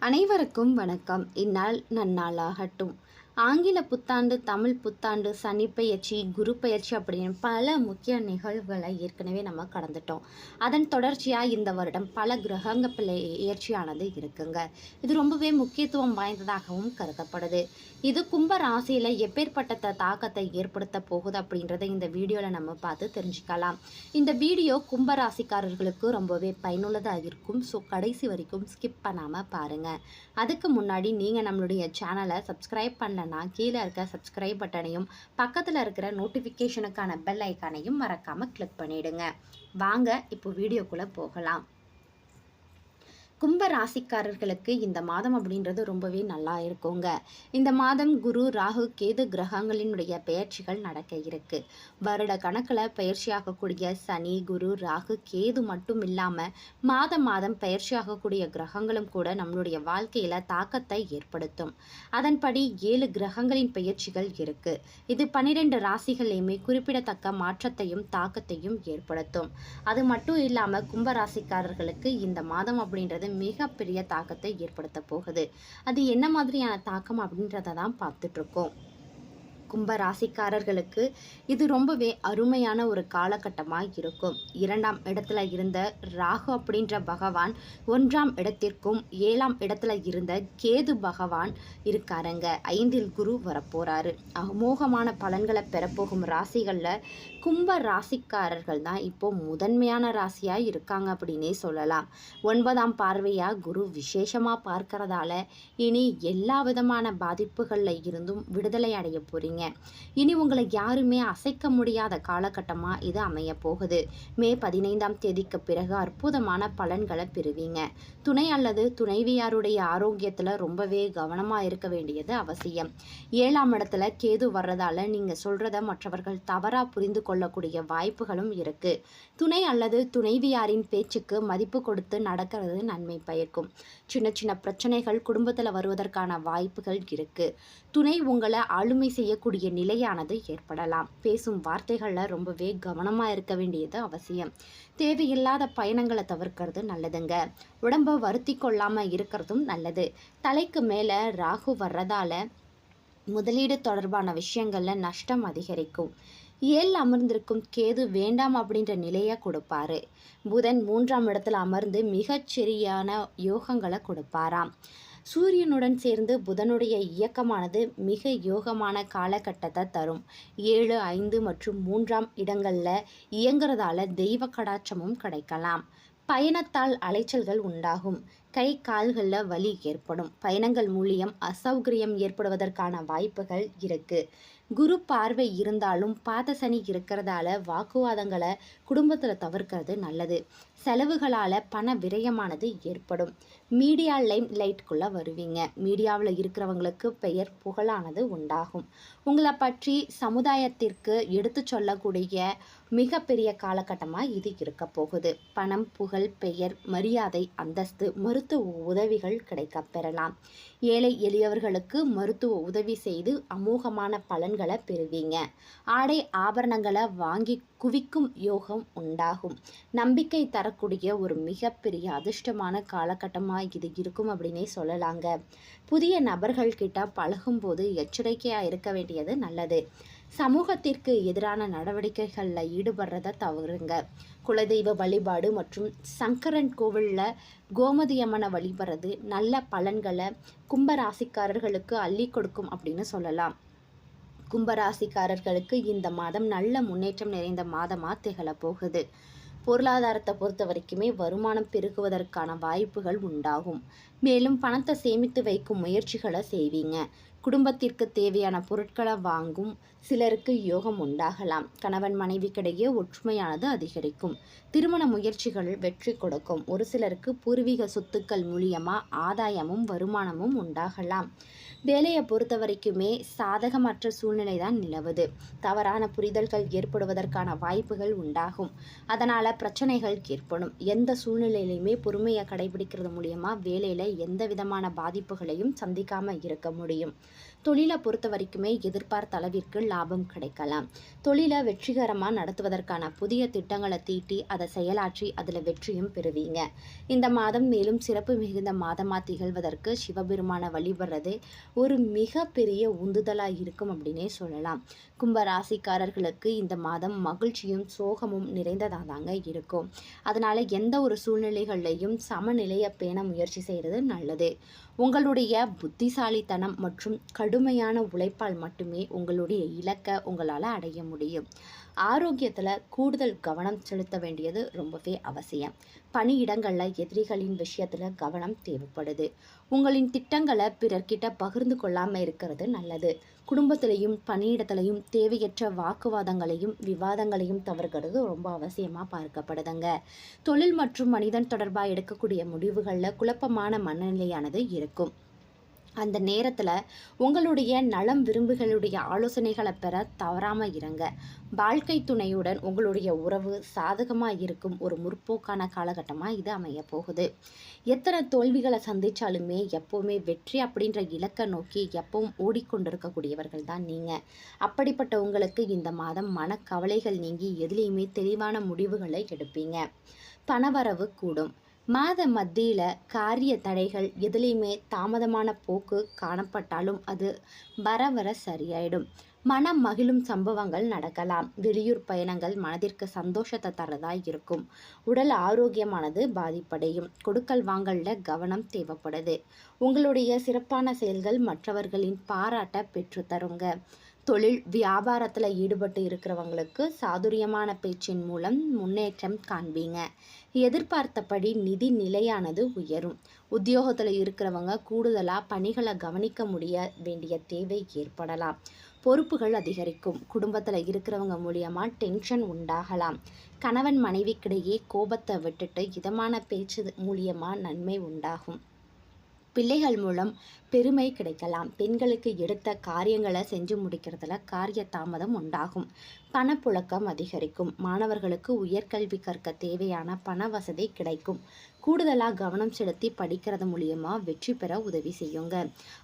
அனைவருக்கும் வணக்கம். இந்நாள் நன்னாளாகட்டும். ஆங்கில புத்தாண்டு தமிழ் புத்தாண்டு சனி பயிற்சி குரு பயிற்சி அப்படின்னு பல முக்கிய நிகழ்வுகளை ஏற்கனவே நம்ம கடந்துட்டோம். அதன் தொடர்ச்சியாக இந்த வருடம் பல கிரகங்க இயற்சியானது இருக்குங்க. இது ரொம்பவே முக்கியத்துவம் வாய்ந்ததாகவும் கருதப்படுது. இது கும்ப ராசியில் எப்பேற்பட்ட தாக்கத்தை ஏற்படுத்த போகுது அப்படின்றத இந்த வீடியோவில் நம்ம பார்த்து தெரிஞ்சுக்கலாம். இந்த வீடியோ கும்ப ராசிக்காரர்களுக்கு ரொம்பவே பயனுள்ளதாக இருக்கும். ஸோ கடைசி வரைக்கும் ஸ்கிப் பண்ணாமல் பாருங்கள் அதுக்கு முன்னாடி நீங்கள் நம்மளுடைய சேனலை சப்ஸ்கிரைப் பண்ணலன்னா கீழே இருக்க சப்ஸ்கிரைப் பட்டனையும் பக்கத்தில் இருக்கிற நோட்டிஃபிகேஷனுக்கான பெல் ஐக்கானையும் மறக்காமல் கிளிக் பண்ணிவிடுங்க வாங்க இப்போ வீடியோக்குள்ளே போகலாம். கும்ப ராசிக்காரர்களுக்கு இந்த மாதம் அப்படின்றது ரொம்பவே நல்லா இருக்குங்க. இந்த மாதம் குரு ராகு கேது கிரகங்களினுடைய பெயர்ச்சிகள் நடக்க இருக்கு. வருட கணக்கில் பயிற்சியாகக்கூடிய சனி குரு ராகு கேது மட்டும் இல்லாமல் மாதம் மாதம் பயிற்சியாகக்கூடிய கிரகங்களும் கூட நம்மளுடைய வாழ்க்கையில் தாக்கத்தை ஏற்படுத்தும். அதன்படி ஏழு கிரகங்களின் பெயர்ச்சிகள் இருக்கு. இது பன்னிரெண்டு ராசிகளையுமே குறிப்பிடத்தக்க மாற்றத்தையும் தாக்கத்தையும் ஏற்படுத்தும். அது மட்டும் இல்லாமல் கும்ப ராசிக்காரர்களுக்கு இந்த மாதம் அப்படின்றது மிகப்பெரிய தாக்கத்தை ஏற்படுத்த போகுது. அது என்ன மாதிரியான தாக்கம் அப்படின்றத தான் பார்த்துட்டு இருக்கோம். கும்ப ராசிக்காரர்களுக்கு இது ரொம்பவே அருமையான ஒரு காலகட்டமாக இருக்கும். இரண்டாம் இடத்துல இருந்த ராகு அப்படின்ற பகவான் ஒன்றாம் இடத்திற்கும் ஏழாம் இடத்துல இருந்த கேது பகவான் இருக்காருங்க. ஐந்தில் குரு வரப்போறாரு. அமோகமான பலன்களை பெறப்போகும் ராசிகளில் கும்ப ராசிக்காரர்கள் தான் இப்போ முதன்மையான ராசியாக இருக்காங்க அப்படின்னே சொல்லலாம். ஒன்பதாம் பார்வையாக குரு விசேஷமாக பார்க்கறதால இனி எல்லா விதமான பாதிப்புகளில் இருந்தும் விடுதலை அடைய போறீங்க இனி உங்களை யாருமே அசைக்க முடியாத காலகட்டமாக இது அமைய போகுது. மே பதினைந்தாம் தேதிக்கு பிறகு அற்புதமான பலன்களை பெறுவீங்க. துணை அல்லது துணைவியாருடைய ஆரோக்கியத்தில் ரொம்பவே கவனமாக இருக்க வேண்டியது அவசியம். ஏழாம் இடத்துல கேது வர்றதால நீங்கள் சொல்கிறத மற்றவர்கள் தவறாக புரிந்து கொள்ளக்கூடிய வாய்ப்புகளும் இருக்கு. துணை அல்லது துணைவியாரின் பேச்சுக்கு மதிப்பு கொடுத்து நடக்கிறது நன்மை பயக்கும். சின்ன சின்ன பிரச்சனைகள் குடும்பத்தில் வருவதற்கான வாய்ப்புகள் இருக்கு. துணை உங்களை ஆளுமை செய்யக்கூடிய நிலையானது ஏற்படலாம். பேசும் வார்த்தைகளில் ரொம்பவே கவனமாக இருக்க வேண்டியது அவசியம். தேவையில்லாத பயணங்களை தவிர்க்கிறது நல்லதுங்க. உடம்ப வருத்தி கொள்ளாமல் இருக்கிறதும் நல்லது. தலைக்கு மேலே ராகு வர்றதால முதலீடு தொடர்பான விஷயங்களில் நஷ்டம் அதிகரிக்கும். ஏழு அமர்ந்திருக்கும் கேது வேண்டாம் அப்படின்ற நிலையை கொடுப்பாரு. புதன் மூன்றாம் இடத்துல அமர்ந்து மிகச்சரியான யோகங்களை கொடுப்பாராம். சூரியனுடன் சேர்ந்து புதனுடைய இயக்கமானது மிக யோகமான காலகட்டத்தை தரும். ஏழு ஐந்து மற்றும் மூன்றாம் இடங்களில் இயங்குறதால தெய்வ கடாட்சமும் கிடைக்கலாம். பயணத்தால் அலைச்சல்கள் உண்டாகும். கை கால்களில் வலி ஏற்படும். பயணங்கள் மூலியம் அசௌகரியம் ஏற்படுவதற்கான வாய்ப்புகள் இருக்கு. குரு பார்வை இருந்தாலும் பாதசனி இருக்கிறதால வாக்குவாதங்களை குடும்பத்தில் தவிர்க்கிறது நல்லது. செலவுகளால் பண விரயமானது ஏற்படும். மீடியா லைம் லைட்குள்ளே வருவீங்க. மீடியாவில் இருக்கிறவங்களுக்கு பெயர் புகழானது உண்டாகும். உங்களை பற்றி சமுதாயத்திற்கு எடுத்து சொல்லக்கூடிய மிகப்பெரிய காலகட்டமாக இது இருக்க போகுது. பணம் புகழ் பெயர் மரியாதை அந்தஸ்து மருத்துவ உதவிகள் கிடைக்கப் பெறலாம். ஏழை எளியவர்களுக்கு மருத்துவ உதவி செய்து அமோகமான பலன் பலன்களை பெறுவீங்க. ஆடை ஆபரணங்களை வாங்கி குவிக்கும் யோகம் உண்டாகும். நம்பிக்கை தரக்கூடிய ஒரு மிகப்பெரிய அதிர்ஷ்டமான காலகட்டமாக இது இருக்கும் அப்படின்னே சொல்லலாங்க. புதிய நபர்கள் கிட்ட பழகும்போது எச்சரிக்கையாக இருக்க வேண்டியது நல்லது. சமூகத்திற்கு எதிரான நடவடிக்கைகளில் ஈடுபடுறத தவறுங்க. குலதெய்வ வழிபாடு மற்றும் சங்கரன் கோவிலில் கோமதியம்மனை வழிபடுறது நல்ல பலன்களை கும்பராசிக்காரர்களுக்கு அள்ளி கொடுக்கும் அப்படின்னு சொல்லலாம். கும்பராசிக்காரர்களுக்கு இந்த மாதம் நல்ல முன்னேற்றம் நிறைந்த மாதமாக திகழப் போகுது பொருளாதாரத்தை பொறுத்த வரைக்குமே வருமானம் பெருகுவதற்கான வாய்ப்புகள் உண்டாகும். மேலும் பணத்தை சேமித்து வைக்கும் முயற்சிகளை செய்வீங்க. குடும்பத்திற்கு தேவையான பொருட்களை வாங்கும் சிலருக்கு யோகம் உண்டாகலாம். கணவன் மனைவிக்கிடையே ஒற்றுமையானது அதிகரிக்கும். திருமண முயற்சிகள் வெற்றி கொடுக்கும். ஒரு சிலருக்கு பூர்வீக சொத்துக்கள் மூலியமாக ஆதாயமும் வருமானமும் உண்டாகலாம். வேலையை பொறுத்த வரைக்குமே சாதகமற்ற சூழ்நிலை தான் நிலவுது. தவறான புரிதல்கள் ஏற்படுவதற்கான வாய்ப்புகள் உண்டாகும். அதனால் பிரச்சனைகள் ஏற்படும். எந்த சூழ்நிலையிலையுமே பொறுமையை கடைபிடிக்கிறது மூலியமாக வேலையில் எந்த விதமான பாதிப்புகளையும் சந்திக்காமல் இருக்க முடியும். தொழிலை பொறுத்த வரைக்குமே எதிர்பார்த்த அளவிற்கு லாபம் கிடைக்கலாம். தொழிலை வெற்றிகரமாக நடத்துவதற்கான புதிய திட்டங்களை தீட்டி அதை செயலாற்றி அதில் வெற்றியும் பெறுவீங்க. இந்த மாதம் மேலும் சிறப்பு மிகுந்த மாதமாக திகழ்வதற்கு சிவபெருமானை வழிபடுறது ஒரு மிகப்பெரிய உந்துதலாக இருக்கும் அப்படின்னே சொல்லலாம். கும்ப ராசிக்காரர்களுக்கு இந்த மாதம் மகிழ்ச்சியும் சோகமும் நிறைந்ததாக தாங்க இருக்கும். அதனால் எந்த ஒரு சூழ்நிலைகள்லையும் சமநிலையை பேண முயற்சி செய்கிறது நல்லது. உங்களுடைய புத்திசாலித்தனம் மற்றும் கடுமையான உழைப்பால் மட்டுமே உங்களுடைய இலக்கை உங்களால் அடைய முடியும். ஆரோக்கியத்தில் கூடுதல் கவனம் செலுத்த வேண்டியது ரொம்பவே அவசியம். பணியிடங்களில் எதிரிகளின் விஷயத்தில் கவனம் தேவைப்படுது. உங்களின் திட்டங்களை பிறர்கிட்ட பகிர்ந்து கொள்ளாமல் இருக்கிறது நல்லது. குடும்பத்திலையும் பணியிடத்திலையும் தேவையற்ற வாக்குவாதங்களையும் விவாதங்களையும் தவிர்க்கிறது ரொம்ப அவசியமாக பார்க்கப்படுதுங்க. தொழில் மற்றும் மனிதன் தொடர்பாக எடுக்கக்கூடிய முடிவுகளில் குழப்பமான மனநிலையானது இருக்கும். அந்த நேரத்தில் உங்களுடைய நலம் விரும்புகளுடைய ஆலோசனைகளை பெற தவறாமல் இருங்க. வாழ்க்கை துணையுடன் உங்களுடைய உறவு சாதகமாக இருக்கும் ஒரு முற்போக்கான காலகட்டமாக இது அமைய போகுது. எத்தனை தோல்விகளை சந்தித்தாலுமே எப்போவுமே வெற்றி அப்படின்ற இலக்கை நோக்கி எப்பவும் ஓடிக்கொண்டிருக்கக்கூடியவர்கள் தான் நீங்கள் அப்படிப்பட்ட உங்களுக்கு இந்த மாதம் மனக்கவலைகள் நீங்கி எதுலேயுமே தெளிவான முடிவுகளை எடுப்பீங்க. பணவரவு கூடும். மாத மத்தியில் காரிய தடைகள் எதுலேயுமே தாமதமான போக்கு காணப்பட்டாலும் அது வர வர சரியாயிடும். மனம் மகிழும் சம்பவங்கள் நடக்கலாம். வெளியூர் பயணங்கள் மனதிற்கு சந்தோஷத்தை தரதாக இருக்கும். உடல் ஆரோக்கியமானது பாதிப்படையும். கொடுக்கல் வாங்கல கவனம் தேவைப்படுது. உங்களுடைய சிறப்பான செயல்கள் மற்றவர்களின் பாராட்ட பெற்றுத்தருங்க. தொழில் வியாபாரத்தில் ஈடுபட்டு இருக்கிறவங்களுக்கு சாதுரியமான பேச்சின் மூலம் முன்னேற்றம் காண்பீங்க. எதிர்பார்த்தபடி நிதி நிலையானது உயரும். உத்தியோகத்தில் இருக்கிறவங்க கூடுதலாக பணிகளை கவனிக்க முடிய வேண்டிய தேவை ஏற்படலாம். பொறுப்புகள் அதிகரிக்கும். குடும்பத்தில் இருக்கிறவங்க மூலியமாக டென்ஷன் உண்டாகலாம். கணவன் மனைவிக்கிடையே கோபத்தை விட்டுட்டு இதமான பேச்சு மூலியமாக நன்மை உண்டாகும். பிள்ளைகள் மூலம் பெருமை கிடைக்கலாம். பெண்களுக்கு எடுத்த காரியங்களை செஞ்சு முடிக்கிறதுல காரிய தாமதம் உண்டாகும். பணப்புழக்கம் அதிகரிக்கும். மாணவர்களுக்கு உயர்கல்வி கற்க தேவையான பண வசதி கிடைக்கும். கூடுதலாக கவனம் செலுத்தி படிக்கிறது மூலியமா வெற்றி பெற உதவி செய்யுங்க.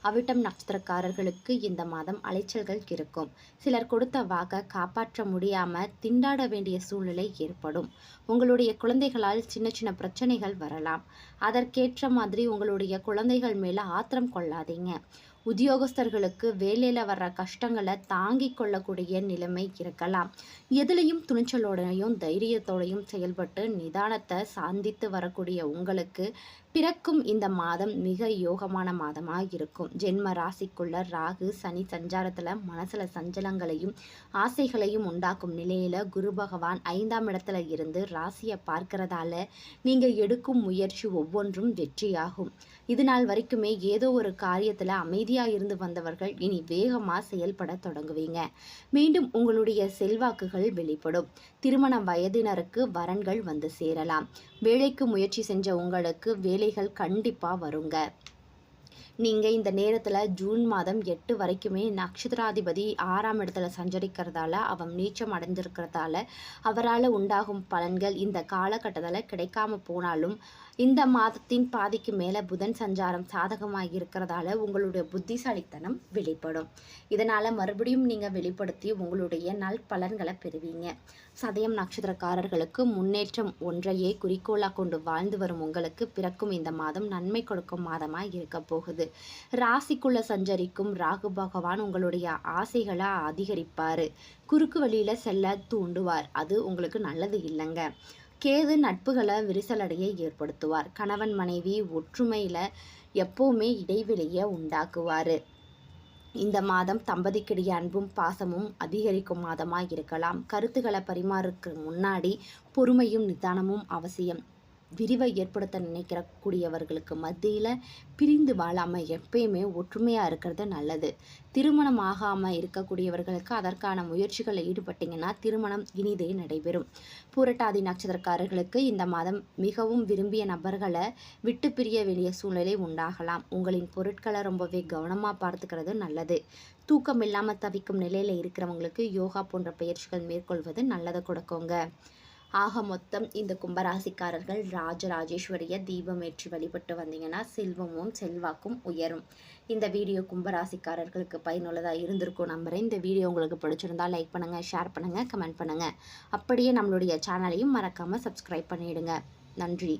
அவிட்டம் நட்சத்திரக்காரர்களுக்கு இந்த மாதம் அலைச்சல்கள் இருக்கும். சிலர் கொடுத்த வாக்கை காப்பாற்ற முடியாம திண்டாட வேண்டிய சூழ்நிலை ஏற்படும். உங்களுடைய குழந்தைகளால் சின்ன சின்ன பிரச்சனைகள் வரலாம். அதற்கேற்ற மாதிரி உங்களுடைய குழந்தைகள் மேல ஆத்திரம் വല്ലാതെ ഇങ്ങനെ உத்தியோகஸ்தர்களுக்கு வேலையில் வர்ற கஷ்டங்களை தாங்கி கொள்ளக்கூடிய நிலைமை இருக்கலாம். எதுலேயும் துணிச்சலோடையும் தைரியத்தோடையும் செயல்பட்டு நிதானத்தை சாந்தித்து வரக்கூடிய உங்களுக்கு பிறக்கும் இந்த மாதம் மிக யோகமான மாதமாக இருக்கும். ஜென்ம ராசிக்குள்ள ராகு சனி சஞ்சாரத்தில் மனசில் சஞ்சலங்களையும் ஆசைகளையும் உண்டாக்கும் நிலையில் குரு பகவான் ஐந்தாம் இடத்துல இருந்து ராசியை பார்க்கறதால நீங்கள் எடுக்கும் முயற்சி ஒவ்வொன்றும் வெற்றியாகும். இது நாள் வரைக்குமே ஏதோ ஒரு காரியத்தில் அமைதியாக இருந்து வந்தவர்கள் இனி வேகமாக செயல்பட தொடங்குவீங்க. மீண்டும் உங்களுடைய செல்வாக்குகள் வெளிப்படும். திருமண வயதினருக்கு வரன்கள் வந்து சேரலாம். வேலைக்கு முயற்சி செஞ்ச உங்களுக்கு வேலைகள் கண்டிப்பாக வருங்க. நீங்கள் இந்த நேரத்தில் ஜூன் மாதம் எட்டு வரைக்குமே நட்சத்திராதிபதி ஆறாம் இடத்துல சஞ்சரிக்கிறதால அவன் நீச்சம் அடைஞ்சிருக்கிறதால அவரால் உண்டாகும் பலன்கள் இந்த காலகட்டத்தில் கிடைக்காம போனாலும் இந்த மாதத்தின் பாதிக்கு மேலே புதன் சஞ்சாரம் சாதகமாக இருக்கிறதால உங்களுடைய புத்திசாலித்தனம் வெளிப்படும். இதனால் மறுபடியும் நீங்கள் வெளிப்படுத்தி உங்களுடைய நல் பலன்களை பெறுவீங்க. சதயம் நட்சத்திரக்காரர்களுக்கு முன்னேற்றம் ஒன்றையே குறிக்கோளாக கொண்டு வாழ்ந்து வரும் உங்களுக்கு பிறக்கும் இந்த மாதம் நன்மை கொடுக்கும் மாதமாக இருக்க போகுது. ராசிக்குள்ள சஞ்சரிக்கும் ராகு பகவான் உங்களுடைய ஆசைகளை அதிகரிப்பார். குறுக்கு வழியில் செல்ல தூண்டுவார். அது உங்களுக்கு நல்லது இல்லைங்க. கேது நட்புகளை விரிசலடையை ஏற்படுத்துவார். கணவன் மனைவி ஒற்றுமையில் எப்போவுமே இடைவெளியை உண்டாக்குவார். இந்த மாதம் தம்பதிக்கிடையே அன்பும் பாசமும் அதிகரிக்கும் மாதமாக இருக்கலாம். கருத்துக்களை பரிமாறுக்கு முன்னாடி பொறுமையும் நிதானமும் அவசியம். விரிவை ஏற்படுத்த நினைக்கிற கூடியவர்களுக்கு மத்தியில் பிரிந்து வாழாமல் எப்பயுமே ஒற்றுமையாக இருக்கிறது நல்லது. திருமணம் ஆகாமல் இருக்கக்கூடியவர்களுக்கு அதற்கான முயற்சிகளில் ஈடுபட்டிங்கன்னா திருமணம் இனிதே நடைபெறும். பூரட்டாதி நட்சத்திரக்காரர்களுக்கு இந்த மாதம் மிகவும் விரும்பிய நபர்களை விட்டு பிரிய வேண்டிய சூழ்நிலை உண்டாகலாம். உங்களின் பொருட்களை ரொம்பவே கவனமாக பார்த்துக்கிறது நல்லது. தூக்கம் இல்லாமல் தவிக்கும் நிலையில் இருக்கிறவங்களுக்கு யோகா போன்ற பயிற்சிகள் மேற்கொள்வது நல்லதை கொடுக்குங்க. ஆக மொத்தம் இந்த கும்பராசிக்காரர்கள் ராஜராஜேஸ்வரிய தீபம் ஏற்றி வழிபட்டு வந்தீங்கன்னா செல்வமும் செல்வாக்கும் உயரும். இந்த வீடியோ கும்பராசிக்காரர்களுக்கு பயனுள்ளதாக இருந்திருக்கும் நம்புகிறேன் இந்த வீடியோ உங்களுக்கு பிடிச்சிருந்தா லைக் பண்ணுங்கள் ஷேர் பண்ணுங்கள் கமெண்ட் பண்ணுங்கள் அப்படியே நம்மளுடைய சேனலையும் மறக்காமல் சப்ஸ்கிரைப் பண்ணிவிடுங்க நன்றி.